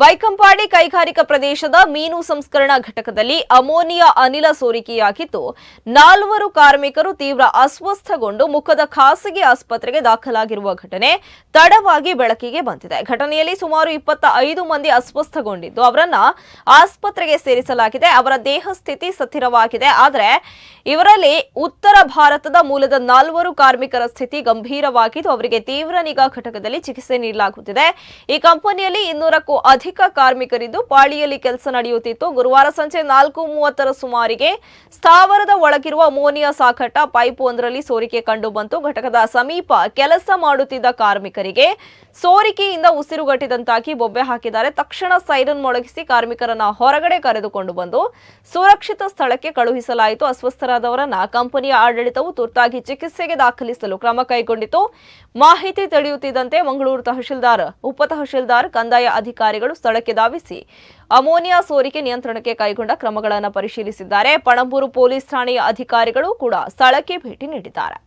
ಬೈಕಂಪಾಡಿ ಕೈಗಾರಿಕಾ ಪ್ರದೇಶದ ಮೀನು ಸಂಸ್ಕರಣಾ ಘಟಕದಲ್ಲಿ ಅಮೋನಿಯಾ ಅನಿಲ ಸೋರಿಕೆಯಾಗಿದ್ದು, ನಾಲ್ವರು ಕಾರ್ಮಿಕರು ತೀವ್ರ ಅಸ್ವಸ್ಥಗೊಂಡು ಮುಖದ ಖಾಸಗಿ ಆಸ್ಪತ್ರೆಗೆ ದಾಖಲಾಗಿರುವ ಘಟನೆ ತಡವಾಗಿ ಬೆಳಕಿಗೆ ಬಂದಿದೆ. ಘಟನೆಯಲ್ಲಿ ಸುಮಾರು ಇಪ್ಪತ್ತ ಐದು ಮಂದಿ ಅಸ್ವಸ್ಥಗೊಂಡಿದ್ದು, ಅವರನ್ನ ಆಸ್ಪತ್ರೆಗೆ ಸೇರಿಸಲಾಗಿದೆ. ಅವರ ದೇಹ ಸ್ಥಿತಿ ಸ್ಥಿರವಾಗಿದೆ ಆದರೆ, ಇವರಲ್ಲಿ ಉತ್ತರ ಭಾರತದ ಮೂಲದ ನಾಲ್ವರು ಕಾರ್ಮಿಕರ ಸ್ಥಿತಿ ಗಂಭೀರವಾಗಿದ್ದು, ಅವರಿಗೆ ತೀವ್ರ ನಿಗಾ ಘಟಕದಲ್ಲಿ ಚಿಕಿತ್ಸೆ ನೀಡಲಾಗುತ್ತಿದೆ. ಈ ಕಂಪನಿಯಲ್ಲಿ ಇನ್ನೂರಕ್ಕೂ ಅಧಿಕ ಕಾರ್ಮಿಕರಿದ್ದು ಪಾಳಿಯಲ್ಲಿ ಕೆಲಸ ನಡೆಯುತ್ತಿತ್ತು. ಗುರುವಾರ ಸಂಜೆ ನಾಲ್ಕು ಮೂವತ್ತರ ಸುಮಾರಿಗೆ ಸ್ಥಾವರದ ಒಳಗಿರುವ ಅಮೋನಿಯಾ ಸಾಕಟ ಪೈಪ್ ಒಂದರಲ್ಲಿ ಸೋರಿಕೆ ಕಂಡು ಬಂತು. ಘಟಕದ ಸಮೀಪ ಕೆಲಸ ಮಾಡುತ್ತಿದ್ದ ಕಾರ್ಮಿಕರಿಗೆ ಸೋರಿಕೆಯಿಂದ ಉಸಿರುಗಟ್ಟಿದಂತಾಗಿ ಬೊಬ್ಬೆ ಹಾಕಿದ್ದಾರೆ. ತಕ್ಷಣ ಸೈರನ್ ಮೊಳಗಿಸಿ ಕಾರ್ಮಿಕರನ್ನ ಹೊರಗಡೆ ಕರೆದುಕೊಂಡು ಬಂದು ಸುರಕ್ಷಿತ ಸ್ಥಳಕ್ಕೆ ಕಳುಹಿಸಲಾಯಿತು. ಅಸ್ವಸ್ಥರಾದವರನ್ನ ಕಂಪನಿಯ ಆಡಳಿತವು ತುರ್ತಾಗಿ ಚಿಕಿತ್ಸೆಗೆ ದಾಖಲಿಸಲು ಕ್ರಮ ಕೈಗೊಂಡಿತು ಮಾಹಿತಿ ತಿಳಿಯುತ್ತಿದ್ದಂತೆ ಮಂಗಳೂರು ತಹಶೀಲ್ದಾರ್, ಉಪ ತಹಶೀಲ್ದಾರ್, ಕಂದಾಯ ಅಧಿಕಾರಿಗಳು ಸ್ಥಳಕ್ಕೆ ಧಾವಿಸಿ ಅಮೋನಿಯಾ ಸೋರಿಕೆ ನಿಯಂತ್ರಣಕ್ಕೆ ಕೈಗೊಂಡ ಕ್ರಮಗಳನ್ನು ಪರಿಶೀಲಿಸಿದ್ದಾರೆ. ಪಣಂಬೂರು ಪೊಲೀಸ್ ಠಾಣೆಯ ಅಧಿಕಾರಿಗಳು ಕೂಡ ಸ್ಥಳಕ್ಕೆ ಭೇಟಿ ನೀಡಿದ್ದಾರೆ.